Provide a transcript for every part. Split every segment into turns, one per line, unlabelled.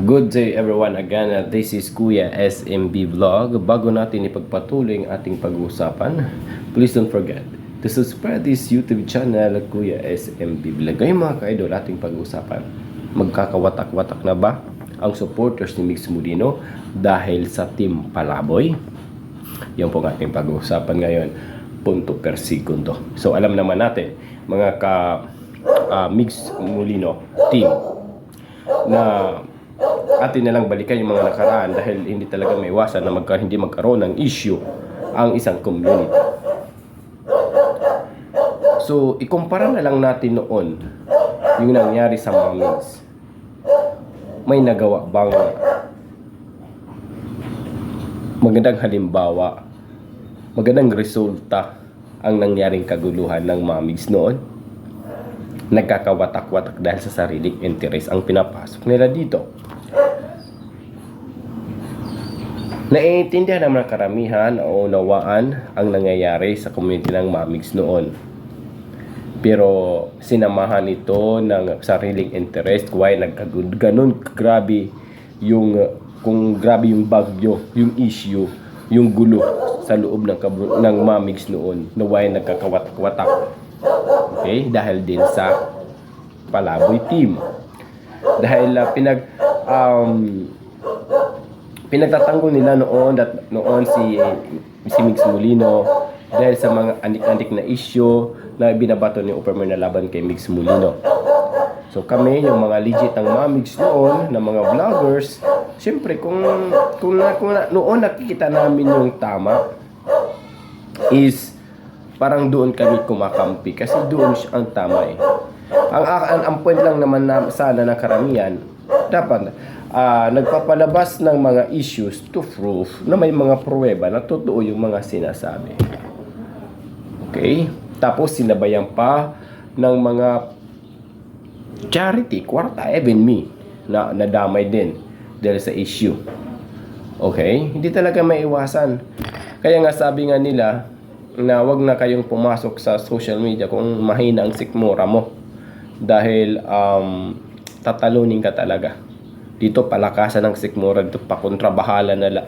Good day everyone again. Uh, This is Kuya SMB Vlog. Bago natin ipagpatuloy ang ating pag-uusapan, please don't forget to subscribe this YouTube channel Kuya SMB Vlog. Ngayon mga ka-idol, ating pag-uusapan. Magkakawatak-watak na ba ang supporters ni Mix Mulino dahil sa Team Palaboy? Yan po ang ating pag-uusapan ngayon. Punto per segundo. So alam naman natin, mga ka ah, Mix Mulino team, na atin na lang balikan yung mga nakaraan dahil hindi talaga may iwasan na magka, hindi magkaroon ng issue ang isang community. So, ikumpara na lang natin noon yung nangyari sa mga Mings. May nagawa bang magandang halimbawa, magandang resulta ang nangyaring kaguluhan ng mamigs noon? Nagkakawatak-watak dahil sa sariling interes ang pinapasok nila dito. Naiintindihan ng karamihan o unawaan ang nangyayari sa community ng mamigs noon. Pero sinamahan ito ng sariling interest kung ay nagkagud ganun grabe yung kung grabe yung bagyo, yung issue, yung gulo sa loob ng ng mamigs noon na why nagkakawatak-watak. Okay? Dahil din sa Palaboy team. Dahil ah, pinag um, pinagtatanggol nila noon at noon si si Mix Molino dahil sa mga andik-andik na issue na binabato ni Superman na laban kay Mix Molino. So kami, yung mga legit ang mga Mix noon, na mga vloggers, siyempre kung, kung, na, kung na, noon nakikita namin yung tama, is parang doon kami kumakampi kasi doon siya ang tama eh. Ang, ang, ang point lang naman na sana ng karamihan, dapat ah, nagpapalabas ng mga issues to prove na may mga pruweba na totoo yung mga sinasabi. Okay? Tapos sinabayan pa ng mga charity, kwarta, even me, na nadamay din dahil sa issue. Okay? Hindi talaga maiwasan. Kaya nga sabi nga nila na wag na kayong pumasok sa social media kung mahina ang sikmura mo. Dahil um, tatalunin ka talaga. Dito palakasan ng sikmura, dito pakontrabahala na la.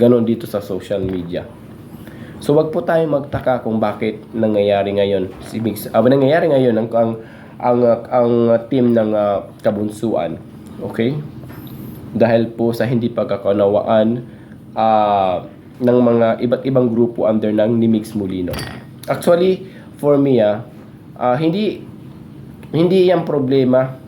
Ganon dito sa social media. So wag po tayo magtaka kung bakit nangyayari ngayon si Mix. Ah, nangyayari ngayon ang ang ang, ang team ng ah, kabunsuan. Okay? Dahil po sa hindi pagkakunawaan ah, ng mga iba't ibang grupo under ng ni Mix Molino. Actually, for me ah, ah, hindi hindi yan problema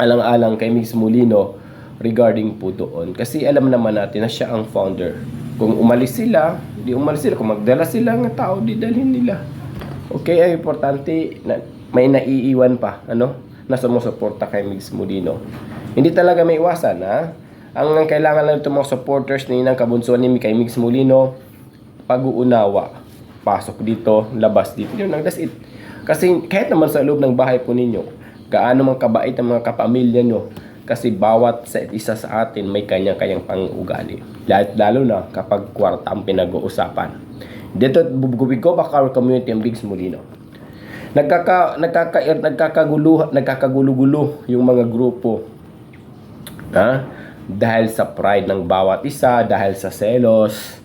alang-alang kay Mix Molino regarding po doon. Kasi alam naman natin na siya ang founder. Kung umalis sila, di umalis sila. Kung magdala sila ng tao, di dalhin nila. Okay, ang importante, na, may naiiwan pa, ano, na sumusuporta kay Mix Molino. Hindi talaga may iwasan, ha? Ang, ang kailangan lang itong mga supporters ni ng kabunsuan ni kay Mix Molino, pag-uunawa. Pasok dito, labas dito. Yun lang, that's it. Kasi kahit naman sa loob ng bahay po ninyo, gaano man kabait ang mga kapamilya nyo, kasi bawat sa isa sa atin may kanya-kanyang pang-ugali. Lalo, lalo na kapag kwarta ang pinag-uusapan. Dito, go back our community ang Bigs Molino. Nagkaka, nagkaka, nagkakagulo, nagkakagulo-gulo yung mga grupo. Ha? Dahil sa pride ng bawat isa, dahil sa selos,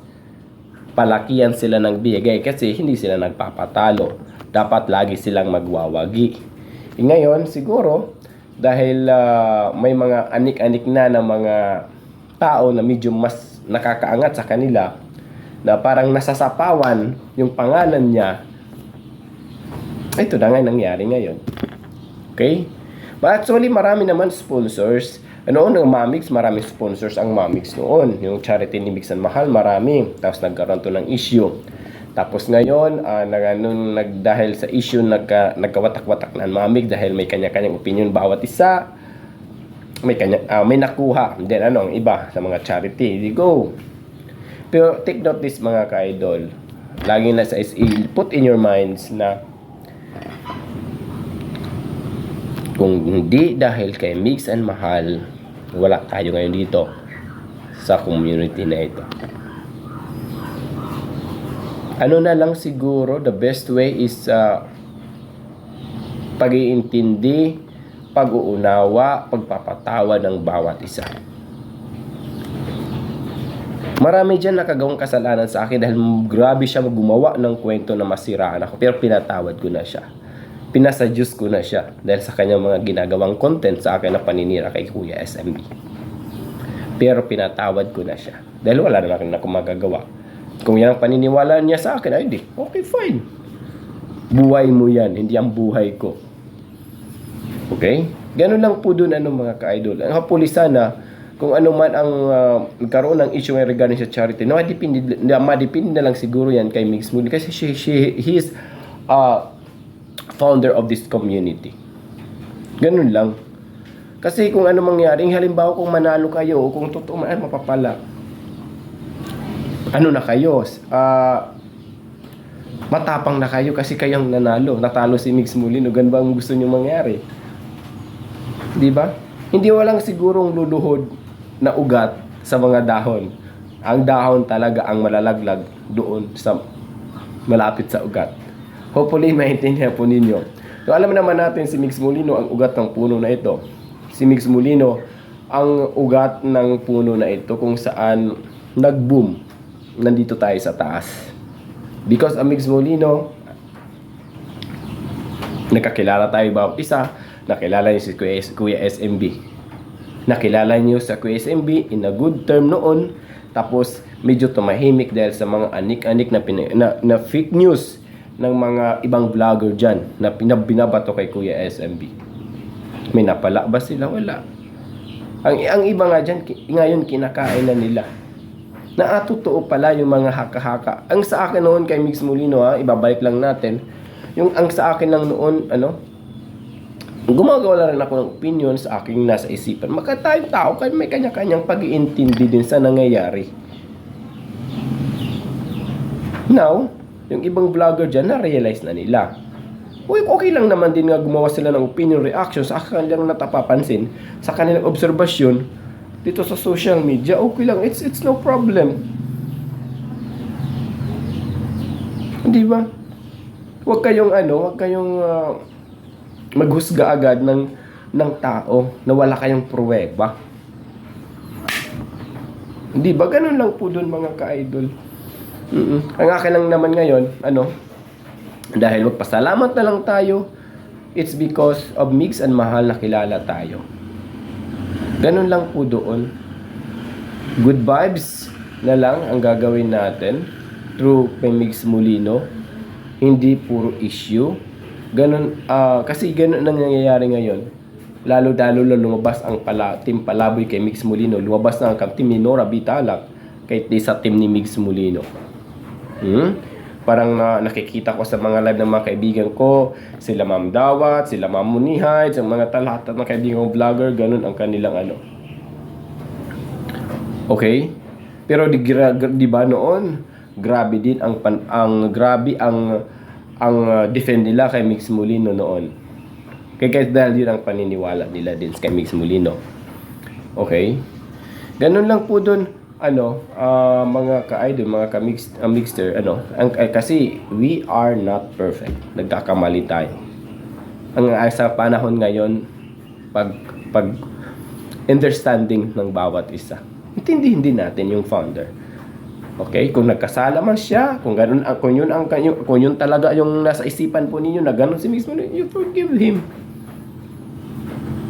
palakihan sila ng bigay kasi hindi sila nagpapatalo. Dapat lagi silang magwawagi. E ngayon, siguro, dahil ah, may mga anik-anik na ng mga tao na medyo mas nakakaangat sa kanila, na parang nasasapawan yung pangalan niya, ito na nga nangyari ngayon. Okay? But actually, marami naman sponsors. Noon, ng Mamix, maraming sponsors ang Mamix noon. Yung charity ni Mix and Mahal, marami. Tapos nagkaroon to ng issue. Tapos ngayon, ah, nag, nung, nag, dahil sa issue, nagka, nagkawatak-watak na ang Mamix dahil may kanya-kanyang opinion bawat isa. May, kanya, ah, may nakuha. Then ano, ang iba sa mga charity. Di go. Pero take note this mga ka-idol. Lagi na sa put in your minds na kung hindi dahil kay Mix and Mahal, wala tayo ngayon dito sa community na ito. Ano na lang siguro, the best way is uh, pag-iintindi pag-uunawa, pagpapatawa ng bawat isa. Marami dyan nakagawang kasalanan sa akin dahil grabe siya gumawa ng kwento na masiraan ako. Pero pinatawad ko na siya. Pinasadyos ko na siya dahil sa kanyang mga ginagawang content sa akin na paninira kay Kuya SMB. Pero pinatawad ko na siya. Dahil wala naman ako magagawa. Kung yan ang paniniwala niya sa akin, ay di, okay fine. Buhay mo yan, hindi ang buhay ko. Okay? Ganun lang po dun ano mga ka-idol. Ang kapulisan na kung ano man ang uh, nagkaroon ng issue regarding sa charity, no, madipindi, madipindi na lang siguro yan kay Mix Moody kasi she, she, he is uh, founder of this community. Ganun lang. Kasi kung ano mangyari, halimbawa kung manalo kayo, kung totoo man, mapapala. Ano na kayo? Ah, matapang na kayo kasi kayang nanalo. Natalo si Mix Molino. Ganun ba ang gusto niyo mangyari? Di ba? Hindi walang sigurong luluhod na ugat sa mga dahon. Ang dahon talaga ang malalaglag doon sa malapit sa ugat. Hopefully, maintindihan po ninyo. So, alam naman natin si Mix Molino ang ugat ng puno na ito. Si Mix Molino ang ugat ng puno na ito kung saan nag-boom. Nandito tayo sa taas. Because ang Mix Molino, nakakilala tayo bawat isa, nakilala niyo si Kuya, Kuya SMB. Nakilala niyo sa Kuya SMB in a good term noon, tapos medyo tumahimik dahil sa mga anik-anik na, pina, na, na fake news ng mga ibang vlogger dyan na pinabinabato kay Kuya SMB. May napala ba sila? Wala. Ang, ang iba nga dyan, ngayon kinakain na nila. Na ah, totoo pala yung mga haka-haka. Ang sa akin noon kay Mix Molino ha, ibabalik lang natin. Yung ang sa akin lang noon, ano, gumagawa na rin ako ng opinion sa aking nasa isipan. Maka tayong tao, kaya may kanya-kanyang pag-iintindi din sa nangyayari. Now, yung ibang vlogger dyan, na-realize na nila. Uy, okay lang naman din nga gumawa sila ng opinion reaction sa kanilang natapapansin, sa kanilang obserbasyon dito sa social media. Okay lang, it's it's no problem. Di ba? Huwag kayong ano, huwag kayong ah, maghusga agad ng ng tao na wala kayong pruweba. Hindi ba? Ganun lang po dun mga ka-idol. Mm-mm. Ang akin lang naman ngayon, ano, dahil magpasalamat na lang tayo, it's because of Mix and Mahal na kilala tayo. Ganun lang po doon. Good vibes na lang ang gagawin natin through kay Mix Molino. Hindi puro issue. Ganun, ah, kasi ganun ang nangyayari ngayon. Lalo lalo na lumabas ang pala, team Palaboy kay Mix Molino. Lumabas na ang team ni Nora Bitalak kay sa team ni Mix Molino. Hmm? Parang na, nakikita ko sa mga live ng mga kaibigan ko, sila Ma'am Dawat, sila Ma'am Munihay, sa mga lahat ng kaibigan kong vlogger, ganun ang kanilang ano. Okay? Pero di, gra- di ba noon, grabe din ang pan, ang grabe ang ang uh, defend nila kay Mix Molino noon. Kaya kahit dahil yun ang paniniwala nila din kay Mix Molino. Okay? Ganun lang po doon ano, ah, mga ka-idol, mga ka-mix, ah, mixter, ano, ang, eh, kasi we are not perfect. Nagkakamali tayo. Ang ah, sa panahon ngayon, pag, pag understanding ng bawat isa. Intindihin din natin yung founder. Okay? Kung nagkasala man siya, kung ganun, ang- kung yun, ang, kung, kung yun talaga yung nasa isipan po ninyo na ganun si mismo, you forgive him.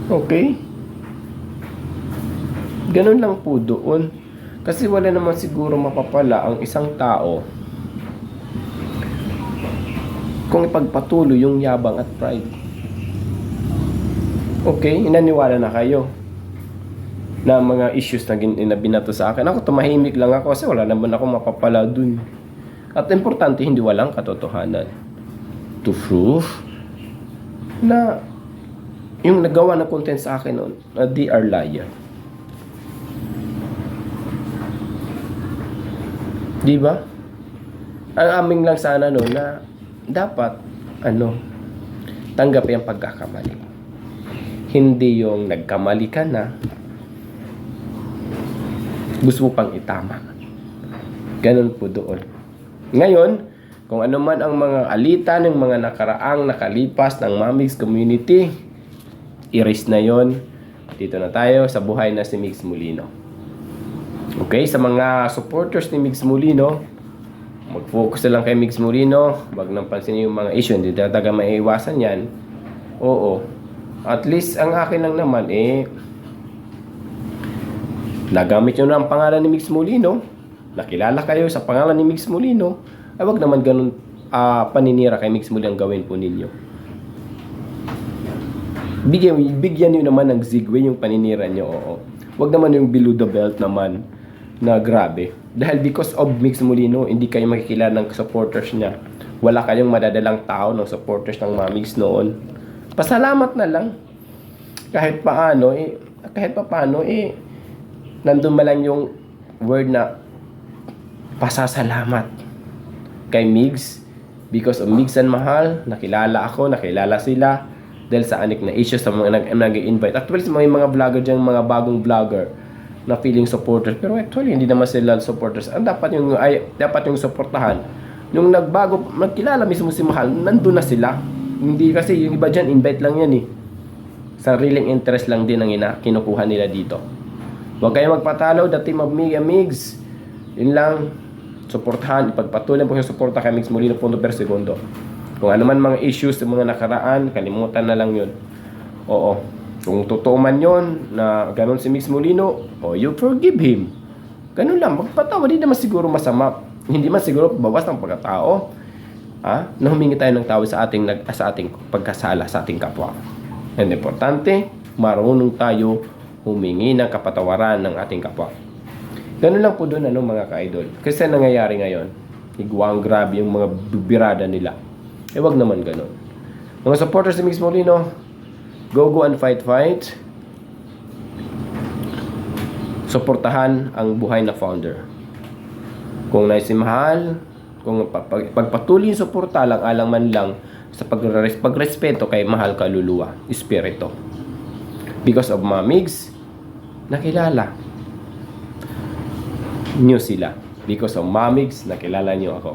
Okay? Ganun lang po doon. Kasi wala naman siguro mapapala ang isang tao kung ipagpatuloy yung yabang at pride. Okay, inaniwala na kayo na mga issues na, gin- na binato sa akin. Ako tumahimik lang ako kasi wala naman ako mapapala dun. At importante, hindi walang katotohanan. To prove na yung nagawa na content sa akin noon, na they are liar. Di ba? Ang aming lang sana no na dapat ano tanggapin ang pagkakamali. Hindi yung nagkamali ka na gusto mo pang itama. Ganun po doon. Ngayon, kung ano man ang mga alita ng mga nakaraang nakalipas ng Mamix community, erase na yon. Dito na tayo sa buhay na si Mix Molino. Okay, sa mga supporters ni Mix Molino, mag-focus na lang kay Mix Molino. Wag nang pansinin yung mga issue. Hindi talaga maiiwasan yan. Oo. At least, ang akin lang naman, eh, nagamit nyo na ang pangalan ni Mix Molino. Nakilala kayo sa pangalan ni Mix Molino. Ay, wag naman ganun ah, paninira kay Mix Molino ang gawin po ninyo. Bigyan, bigyan nyo naman ng zigway yung paninira nyo, oo. Wag naman yung below the belt naman na grabe. Dahil because of Mix Molino, hindi kayo makikilala ng supporters niya. Wala kayong madadalang tao ng supporters ng mga Mix noon. Pasalamat na lang. Kahit paano, eh, kahit pa paano, eh, nandun man lang yung word na pasasalamat kay Migs because of Migs and Mahal nakilala ako, nakilala sila dahil sa anik na issues sa mga nag, nag-invite actually mga, mga vlogger dyan, mga bagong vlogger na feeling supporters pero actually hindi naman sila supporters ang dapat yung ay dapat yung suportahan yung nagbago nagkilala mismo si Mahal nandun na sila hindi kasi yung iba dyan invite lang yan eh sariling interest lang din ang ina kinukuha nila dito Huwag kayong magpatalo, the of Mig Migs. Yun lang, suportahan, ipagpatuloy po yung suporta kay Migs Molino punto per segundo. Kung ano man mga issues sa mga nakaraan, kalimutan na lang yun. Oo. Kung totoo man yun, na ganun si Migs Molino, oh, you forgive him. Ganun lang, magpatawa, di naman siguro masama. Hindi man siguro bawas ng pagkatao. Ha? Na humingi tayo ng tawad sa ating, nag, sa ating pagkasala sa ating kapwa. And importante, marunong tayo humingi ng kapatawaran ng ating kapwa. Ganun lang po doon ano mga ka-idol. Kasi ang nangyayari ngayon, igwang grabe yung mga bibirada nila. Eh wag naman ganun. Mga supporters ni Mix Molino, go go and fight fight. Suportahan ang buhay na founder. Kung naisimahal, kung pag- pagpatuloy suporta lang, alang man lang sa pagres- pagrespeto kay mahal kaluluwa, espiritu because of mamigs, nakilala nyo sila. Because of mamigs, nakilala nyo ako.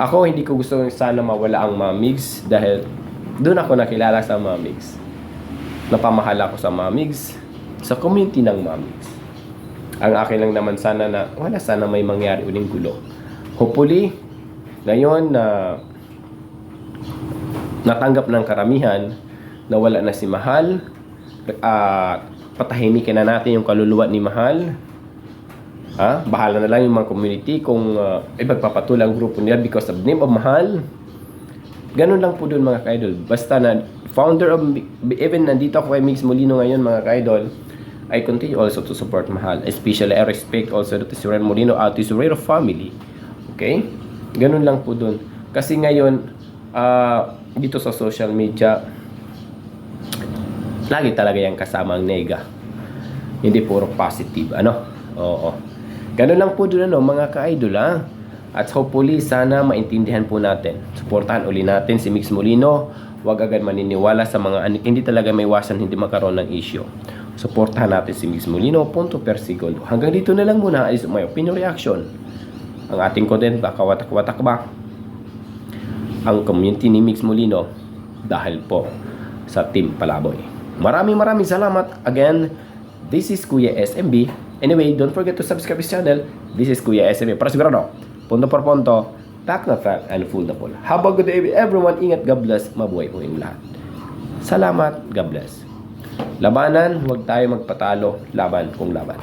Ako, hindi ko gusto sana mawala ang mamigs dahil doon ako nakilala sa mamigs. Napamahal ako sa mamigs, sa community ng mamigs. Ang akin lang naman sana na wala sana may mangyari uling gulo. Hopefully, ngayon na natanggap ng karamihan na wala na si Mahal. ah patahimikin na natin yung kaluluwa ni Mahal. Ha? Bahala na lang yung mga community kung uh, ipagpapatuloy ang grupo nila because of name of Mahal. Ganun lang po doon mga ka-idol. Basta na founder of, even nandito ako kay Mix Molino ngayon mga ka-idol, I continue also to support Mahal. Especially I respect also the Tesorero Molino at Tesorero family. Okay? Ganun lang po doon. Kasi ngayon, ah dito sa social media, lagi talaga yung kasama ang nega. Hindi puro positive, ano? Oo. Ganun lang po doon, ano, mga ka-idol, ha? At hopefully, sana maintindihan po natin. Suportahan uli natin si Mix Molino. Huwag agad maniniwala sa mga anik. Hindi talaga may iwasan hindi magkaroon ng issue. Suportahan natin si Mix Molino, punto per segundo. Hanggang dito na lang muna is my opinion reaction. Ang ating content, baka watak-watak ba? Ang community ni Mix Molino dahil po sa Team Palaboy. Maraming maraming salamat. Again, this is Kuya SMB. Anyway, don't forget to subscribe this channel. This is Kuya SMB. Para sigurado, punto por punto, fact na fact, and full na full. Have a good day everyone. Ingat, God bless. Mabuhay po yung lahat. Salamat, God bless. Labanan, huwag tayo magpatalo. Laban kung laban.